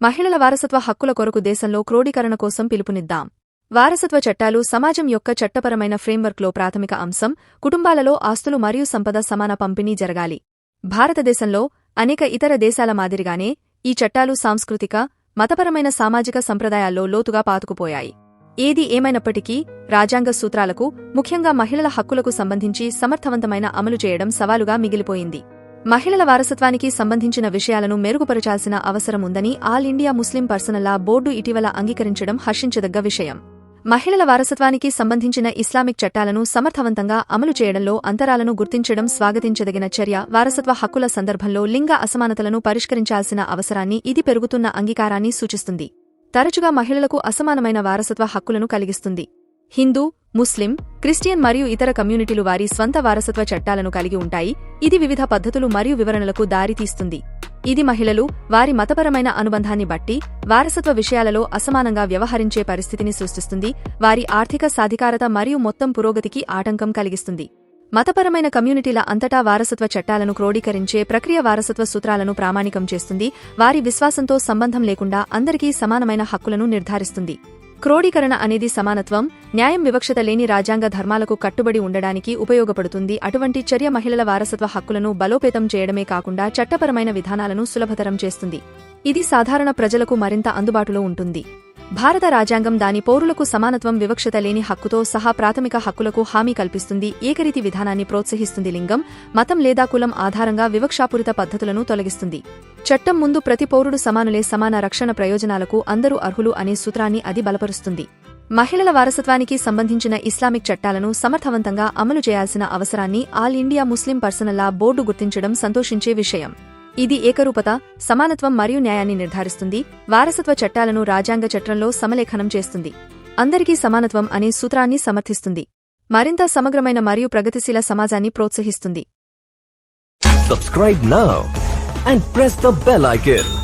మహిళల వారసత్వ హక్కుల కొరకు దేశంలో క్రోడీకరణ కోసం పిలుపునిద్దాం. వారసత్వ చట్టాలు సమాజం యొక్క చట్టపరమైన ఫ్రేమ్వర్క్లో ప్రాథమిక అంశం కుటుంబాలలో ఆస్తులు మరియు సంపద సమాన పంపిణీ జరగాలి. భారతదేశంలో అనేక ఇతర దేశాల మాదిరిగానే ఈ చట్టాలు సాంస్కృతిక మతపరమైన సామాజిక సంప్రదాయాల్లో లోతుగా పాతుకుపోయాయి. ఏది ఏమైనప్పటికీ రాజ్యాంగ సూత్రాలకు ముఖ్యంగా మహిళల హక్కులకు సంబంధించి సమర్థవంతమైన అమలు చేయడం సవాలుగా మిగిలిపోయింది. మహిళల వారసత్వానికి సంబంధించిన విషయాలను మెరుగుపరచాల్సిన అవసరం ఉందని All India Muslim Personal Law Board ఇటీవల అంగీకరించడం హర్షించదగ్గ విషయం. మహిళల వారసత్వానికి సంబంధించిన ఇస్లామిక్ చట్టాలను సమర్థవంతంగా అమలు చేయడంలో అంతరాలను గుర్తించడం స్వాగతించదగిన చర్య వారసత్వ హక్కుల సందర్భంలో లింగ అసమానతలను పరిష్కరించాల్సిన అవసరాన్ని ఇది పెరుగుతున్న అంగీకారాన్ని సూచిస్తుంది. తరచుగా మహిళలకు అసమానమైన వారసత్వ హక్కులను కలిగిస్తుంది. హిందూ ముస్లిం క్రిస్టియన్ మరియు ఇతర కమ్యూనిటీలు వారి స్వంత వారసత్వ చట్టాలను కలిగి ఉంటాయి. ఇది వివిధ పద్ధతులు మరియు వివరణలకు దారితీస్తుంది ఇది మహిళలు వారి మతపరమైన అనుబంధాన్ని బట్టి వారసత్వ విషయాలలో అసమానంగా వ్యవహరించే పరిస్థితిని సృష్టిస్తుంది. వారి ఆర్థిక సాధికారత మరియు మొత్తం పురోగతికి ఆటంకం కలిగిస్తుంది. మతపరమైన కమ్యూనిటీల అంతటా వారసత్వ చట్టాలను క్రోడీకరించే ప్రక్రియ వారసత్వ సూత్రాలను ప్రామాణికం చేస్తుంది. వారి విశ్వాసంతో సంబంధం లేకుండా అందరికీ సమానమైన హక్కులను నిర్ధారిస్తుంది. క్రోడీకరణ అనేది సమానత్వం న్యాయం వివక్షత లేని రాజ్యాంగ ధర్మాలకు కట్టుబడి ఉండడానికి ఉపయోగపడుతుంది. అటువంటి చర్య మహిళల వారసత్వ హక్కులను బలోపేతం చేయడమే కాకుండా చట్టపరమైన విధానాలను సులభతరం చేస్తుంది. ఇది సాధారణ ప్రజలకు మరింత అందుబాటులో ఉంటుంది. భారత రాజ్యాంగం దాని పౌరులకు సమానత్వం వివక్షత లేని హక్కుతో సహా ప్రాథమిక హక్కులకు హామీ కల్పిస్తుంది. ఏకరీతి విధానాన్ని ప్రోత్సహిస్తుంది లింగం మతం లేదా కులం ఆధారంగా వివక్షాపూరిత పద్ధతులను తొలగిస్తుంది. చట్టం ముందు ప్రతి పౌరుడు సమానులే సమాన రక్షణ ప్రయోజనాలకు అందరూ అర్హులు అనే సూత్రాన్ని అది బలపరుస్తుంది. మహిళల వారసత్వానికి సంబంధించిన ఇస్లామిక్ చట్టాలను సమర్థవంతంగా అమలు చేయాల్సిన అవసరాన్ని All India Muslim Personal Law Board గుర్తించడం సంతోషించే విషయం. ఇది ఏకరూపత సమానత్వం మరియు న్యాయాన్ని నిర్ధారిస్తుంది వారసత్వ చట్టాలను రాజ్యాంగ చట్రంలో సమలేఖనం చేస్తుంది. అందరికీ సమానత్వం అనే సూత్రాన్ని సమర్థిస్తుంది. మరింత సమగ్రమైన మరియు ప్రగతిశీల సమాజాన్ని ప్రోత్సహిస్తుంది. Subscribe now and press the bell icon.